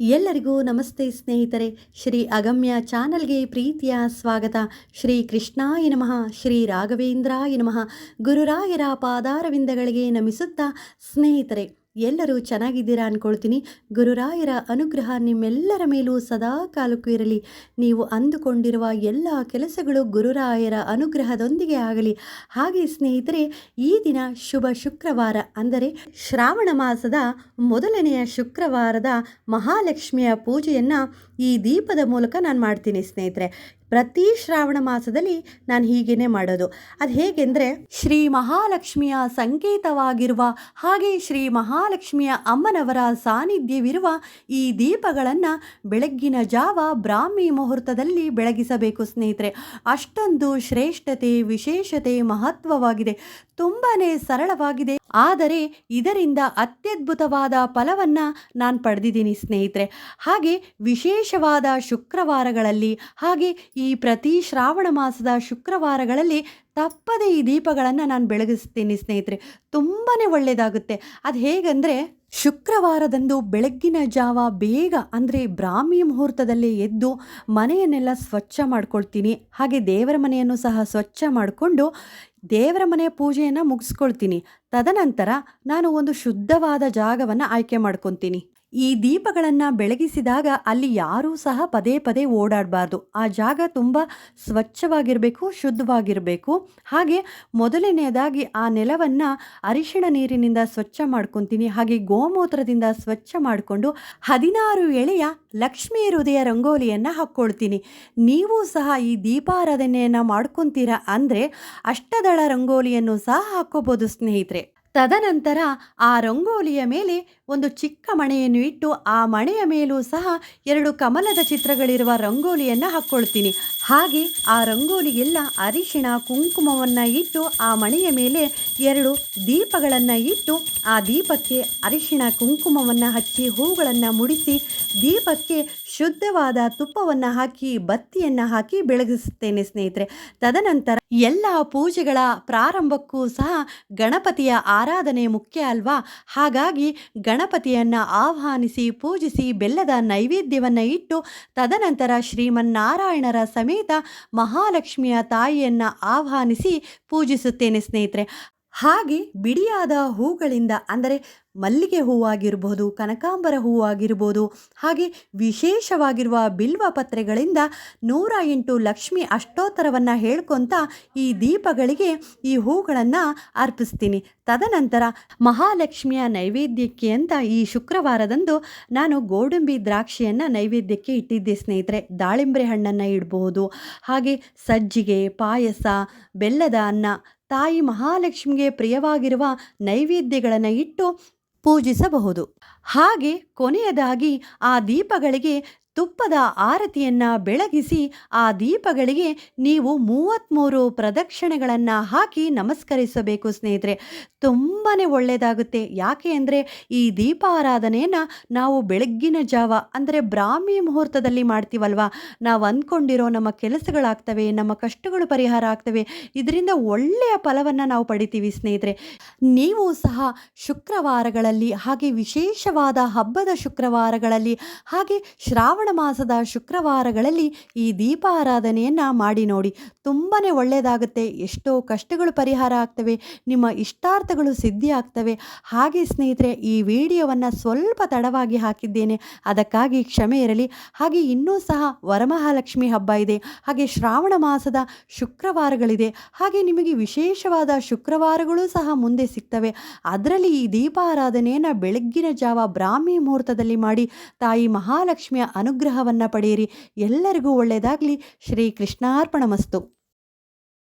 ಎಲ್ಲರಿಗೂ ನಮಸ್ತೆ ಸ್ನೇಹಿತರೆ. ಶ್ರೀ ಅಗಮ್ಯ ಚಾನಲ್ಗೆ ಪ್ರೀತಿಯ ಸ್ವಾಗತ. ಶ್ರೀ ಕೃಷ್ಣಾಯ ನಮಃ. ಶ್ರೀ ರಾಘವೇಂದ್ರಾಯ ನಮಃ. ಗುರುರಾಯರ ಪಾದಾರವಿಂದಗಳಿಗೆ ನಮಿಸುತ್ತಾ ಸ್ನೇಹಿತರೆ ಎಲ್ಲರೂ ಚೆನ್ನಾಗಿದ್ದೀರಾ ಅಂದ್ಕೊಳ್ತೀನಿ ಗುರುರಾಯರ ಅನುಗ್ರಹ ನಿಮ್ಮೆಲ್ಲರ ಮೇಲೂ ಸದಾ ಕಾಲಕ್ಕೂ ಇರಲಿ. ನೀವು ಅಂದುಕೊಂಡಿರುವ ಎಲ್ಲ ಕೆಲಸಗಳು ಗುರುರಾಯರ ಅನುಗ್ರಹದೊಂದಿಗೆ ಆಗಲಿ. ಹಾಗೆ ಸ್ನೇಹಿತರೆ, ಈ ದಿನ ಶುಭ ಶುಕ್ರವಾರ ಅಂದರೆ ಶ್ರಾವಣ ಮಾಸದ ಮೊದಲನೆಯ ಶುಕ್ರವಾರದ ಮಹಾಲಕ್ಷ್ಮಿಯ ಪೂಜೆಯನ್ನು ಈ ದೀಪದ ಮೂಲಕ ನಾನು ಮಾಡ್ತೀನಿ ಸ್ನೇಹಿತರೆ. ಪ್ರತಿ ಶ್ರಾವಣ ಮಾಸದಲ್ಲಿ ನಾನು ಹೀಗೇನೆ ಮಾಡೋದು. ಅದು ಹೇಗೆಂದರೆ, ಶ್ರೀ ಮಹಾಲಕ್ಷ್ಮಿಯ ಸಂಕೇತವಾಗಿರುವ ಹಾಗೆ ಶ್ರೀ ಮಹಾಲಕ್ಷ್ಮಿಯ ಅಮ್ಮನವರ ಸಾನ್ನಿಧ್ಯವಿರುವ ಈ ದೀಪಗಳನ್ನು ಬೆಳಗ್ಗಿನ ಜಾವ ಬ್ರಾಹ್ಮಿ ಮುಹೂರ್ತದಲ್ಲಿ ಬೆಳಗಿಸಬೇಕು ಸ್ನೇಹಿತರೆ. ಅಷ್ಟೊಂದು ಶ್ರೇಷ್ಠತೆ, ವಿಶೇಷತೆ, ಮಹತ್ವವಾಗಿದೆ. ತುಂಬಾ ಸರಳವಾಗಿದೆ. ಆದರೆ ಇದರಿಂದ ಅತ್ಯದ್ಭುತವಾದ ಫಲವನ್ನು ನಾನು ಪಡೆದಿದ್ದೀನಿ ಸ್ನೇಹಿತರೆ. ಹಾಗೆ ವಿಶೇಷವಾದ ಶುಕ್ರವಾರಗಳಲ್ಲಿ ಹಾಗೆ ಈ ಪ್ರತಿ ಶ್ರಾವಣ ಮಾಸದ ಶುಕ್ರವಾರಗಳಲ್ಲಿ ತಪ್ಪದೇ ಈ ದೀಪಗಳನ್ನು ನಾನು ಬೆಳಗಿಸ್ತೀನಿ ಸ್ನೇಹಿತರೆ. ತುಂಬಾ ಒಳ್ಳೆಯದಾಗುತ್ತೆ. ಅದು ಹೇಗೆಂದರೆ ಶುಕ್ರವಾರದಂದು ಬೆಳಗ್ಗಿನ ಜಾವ ಬೇಗ ಅಂದರೆ ಬ್ರಾಹ್ಮಿ ಮುಹೂರ್ತದಲ್ಲಿ ಎದ್ದು ಮನೆಯನ್ನೆಲ್ಲ ಸ್ವಚ್ಛ ಮಾಡ್ಕೊಳ್ತೀನಿ. ಹಾಗೆ ದೇವರ ಮನೆಯನ್ನು ಸಹ ಸ್ವಚ್ಛ ಮಾಡಿಕೊಂಡು ದೇವರ ಮನೆಯ ಪೂಜೆಯನ್ನು ಮುಗಿಸ್ಕೊಳ್ತೀನಿ. ತದನಂತರ ನಾನು ಒಂದು ಶುದ್ಧವಾದ ಜಾಗವನ್ನು ಆಯ್ಕೆ ಮಾಡ್ಕೊತೀನಿ. ಈ ದೀಪಗಳನ್ನು ಬೆಳಗಿಸಿದಾಗ ಅಲ್ಲಿ ಯಾರೂ ಸಹ ಪದೇ ಪದೇ ಓಡಾಡಬಾರ್ದು. ಆ ಜಾಗ ತುಂಬ ಸ್ವಚ್ಛವಾಗಿರಬೇಕು, ಶುದ್ಧವಾಗಿರಬೇಕು. ಹಾಗೆ ಮೊದಲನೆಯದಾಗಿ ಆ ನೆಲವನ್ನು ಅರಿಶಿಣ ನೀರಿನಿಂದ ಸ್ವಚ್ಛ ಮಾಡ್ಕೊತೀನಿ. ಹಾಗೆ ಗೋಮೂತ್ರದಿಂದ ಸ್ವಚ್ಛ ಮಾಡಿಕೊಂಡು ಹದಿನಾರು ಎಳೆಯ ಲಕ್ಷ್ಮೀ ಹೃದಯ ರಂಗೋಲಿಯನ್ನು ಹಾಕ್ಕೊಳ್ತೀನಿ. ನೀವು ಸಹ ಈ ದೀಪಾರಾಧನೆಯನ್ನು ಮಾಡ್ಕೊತೀರಾ ಅಂದರೆ ಅಷ್ಟದಳ ರಂಗೋಲಿಯನ್ನು ಸಹ ಹಾಕ್ಕೋಬೋದು ಸ್ನೇಹಿತರೆ. ತದನಂತರ ಆ ರಂಗೋಲಿಯ ಮೇಲೆ ಒಂದು ಚಿಕ್ಕ ಮಣೆಯನ್ನು ಇಟ್ಟು ಆ ಮಣೆಯ ಮೇಲೂ ಸಹ ಎರಡು ಕಮಲದ ಚಿತ್ರಗಳಿರುವ ರಂಗೋಲಿಯನ್ನು ಹಾಕ್ಕೊಳ್ತೀನಿ. ಹಾಗೆ ಆ ರಂಗೋಲಿಗೆಲ್ಲ ಅರಿಶಿಣ, ಕುಂಕುಮವನ್ನು ಇಟ್ಟು ಆ ಮಣೆಯ ಮೇಲೆ ಎರಡು ದೀಪಗಳನ್ನು ಇಟ್ಟು ಆ ದೀಪಕ್ಕೆ ಅರಿಶಿಣ, ಕುಂಕುಮವನ್ನು ಹಚ್ಚಿ ಹೂಗಳನ್ನು ಮುಡಿಸಿ ದೀಪಕ್ಕೆ ಶುದ್ಧವಾದ ತುಪ್ಪವನ್ನು ಹಾಕಿ, ಬತ್ತಿಯನ್ನು ಹಾಕಿ ಬೆಳಗಿಸುತ್ತೇನೆ ಸ್ನೇಹಿತರೆ. ತದನಂತರ ಎಲ್ಲ ಪೂಜೆಗಳ ಪ್ರಾರಂಭಕ್ಕೂ ಸಹ ಗಣಪತಿಯ ಆರಾಧನೆ ಮುಖ್ಯ ಅಲ್ವಾ? ಹಾಗಾಗಿ ಗಣಪತಿಯನ್ನು ಆಹ್ವಾನಿಸಿ, ಪೂಜಿಸಿ, ಬೆಲ್ಲದ ನೈವೇದ್ಯವನ್ನು ಇಟ್ಟು, ತದನಂತರ ಶ್ರೀಮನ್ನಾರಾಯಣರ ಸಮೇತ ಮಹಾಲಕ್ಷ್ಮಿಯ ತಾಯಿಯನ್ನು ಆಹ್ವಾನಿಸಿ ಪೂಜಿಸುತ್ತೇನೆ ಸ್ನೇಹಿತರೆ. ಹಾಗೆ ಬಿಡಿಯಾದ ಹೂಗಳಿಂದ, ಅಂದರೆ ಮಲ್ಲಿಗೆ ಹೂವಾಗಿರ್ಬೋದು ಕನಕಾಂಬರ ಹೂವಾಗಿರ್ಬೋದು ಹಾಗೆ ವಿಶೇಷವಾಗಿರುವ ಬಿಲ್ವ ಪತ್ರೆಗಳಿಂದ ನೂರ ಎಂಟು ಲಕ್ಷ್ಮಿ ಅಷ್ಟೋತ್ತರವನ್ನು ಹೇಳ್ಕೊತ ಈ ದೀಪಗಳಿಗೆ ಈ ಹೂಗಳನ್ನು ಅರ್ಪಿಸ್ತೀನಿ. ತದನಂತರ ಮಹಾಲಕ್ಷ್ಮಿಯ ನೈವೇದ್ಯಕ್ಕೆ ಅಂತ ಈ ಶುಕ್ರವಾರದಂದು ನಾನು ಗೋಡಂಬಿ ದ್ರಾಕ್ಷಿಯನ್ನು ನೈವೇದ್ಯಕ್ಕೆ ಇಟ್ಟಿದ್ದೆ ಸ್ನೇಹಿತರೆ. ದಾಳಿಂಬೆ ಹಣ್ಣನ್ನು ಇಡಬಹುದು ಹಾಗೆ ಸಜ್ಜಿಗೆ, ಪಾಯಸ, ಬೆಲ್ಲದ ಅನ್ನ, ತಾಯಿ ಮಹಾಲಕ್ಷ್ಮಿಗೆ ಪ್ರಿಯವಾಗಿರುವ ನೈವೇದ್ಯಗಳನ್ನು ಇಟ್ಟು ಪೂಜಿಸಬಹುದು. ಹಾಗೆ ಕೊನೆಯದಾಗಿ ಆ ದೀಪಗಳಿಗೆ ತುಪ್ಪದ ಆರತಿಯನ್ನ ಬೆಳಗಿಸಿ ಆ ದೀಪಗಳಿಗೆ ನೀವು ಮೂವತ್ತ್ಮೂರು ಪ್ರದಕ್ಷಿಣೆಗಳನ್ನು ಹಾಕಿ ನಮಸ್ಕರಿಸಬೇಕು ಸ್ನೇಹಿತರೆ. ತುಂಬಾ ಒಳ್ಳೆಯದಾಗುತ್ತೆ ಯಾಕೆ ಅಂದರೆ ಈ ದೀಪಾರಾಧನೆಯನ್ನು ನಾವು ಬೆಳಗ್ಗಿನ ಜಾವ ಅಂದರೆ ಬ್ರಾಹ್ಮಿ ಮುಹೂರ್ತದಲ್ಲಿ ಮಾಡ್ತೀವಲ್ವ? ನಾವು ಅಂದ್ಕೊಂಡಿರೋ ನಮ್ಮ ಕೆಲಸಗಳಾಗ್ತವೆ, ನಮ್ಮ ಕಷ್ಟಗಳು ಪರಿಹಾರ ಆಗ್ತವೆ. ಇದರಿಂದ ಒಳ್ಳೆಯ ಫಲವನ್ನು ನಾವು ಪಡಿತೀವಿ ಸ್ನೇಹಿತರೆ. ನೀವು ಸಹ ಶುಕ್ರವಾರಗಳಲ್ಲಿ ಹಾಗೆ ವಿಶೇಷವಾದ ಹಬ್ಬದ ಶುಕ್ರವಾರಗಳಲ್ಲಿ ಹಾಗೆ ಶ್ರಾವಣ ಮಾಸದ ಶುಕ್ರವಾರಗಳಲ್ಲಿ ಈ ದೀಪಾರಾಧನೆಯನ್ನು ಮಾಡಿ ನೋಡಿ. ತುಂಬಾ ಒಳ್ಳೆಯದಾಗುತ್ತೆ ಎಷ್ಟೋ ಕಷ್ಟಗಳು ಪರಿಹಾರ ಆಗ್ತವೆ. ನಿಮ್ಮ ಇಷ್ಟಾರ್ಥಗಳು ಸಿದ್ಧಿ ಆಗ್ತವೆ. ಹಾಗೆ ಸ್ನೇಹಿತರೆ, ಈ ವಿಡಿಯೋವನ್ನು ಸ್ವಲ್ಪ ತಡವಾಗಿ ಹಾಕಿದ್ದೇನೆ. ಅದಕ್ಕಾಗಿ ಕ್ಷಮೆ ಇರಲಿ. ಹಾಗೆ ಇನ್ನೂ ಸಹ ವರಮಹಾಲಕ್ಷ್ಮಿ ಹಬ್ಬ ಇದೆ. ಹಾಗೆ ಶ್ರಾವಣ ಮಾಸದ ಶುಕ್ರವಾರಗಳಿದೆ. ಹಾಗೆ ನಿಮಗೆ ವಿಶೇಷವಾದ ಶುಕ್ರವಾರಗಳು ಸಹ ಮುಂದೆ ಸಿಗ್ತವೆ. ಅದರಲ್ಲಿ ಈ ದೀಪಾರಾಧನೆಯನ್ನು ಬೆಳಗ್ಗಿನ ಜಾವ ಬ್ರಾಹ್ಮಿ ಮುಹೂರ್ತದಲ್ಲಿ ಮಾಡಿ ತಾಯಿ ಮಹಾಲಕ್ಷ್ಮಿಯ ಅನುಗ್ರಹವನ್ನು ಪಡೆಯಿರಿ. ಎಲ್ಲರಿಗೂ ಒಳ್ಳೆಯದಾಗಲಿ. ಶ್ರೀ ಕೃಷ್ಣಾರ್ಪಣ ಮಸ್ತು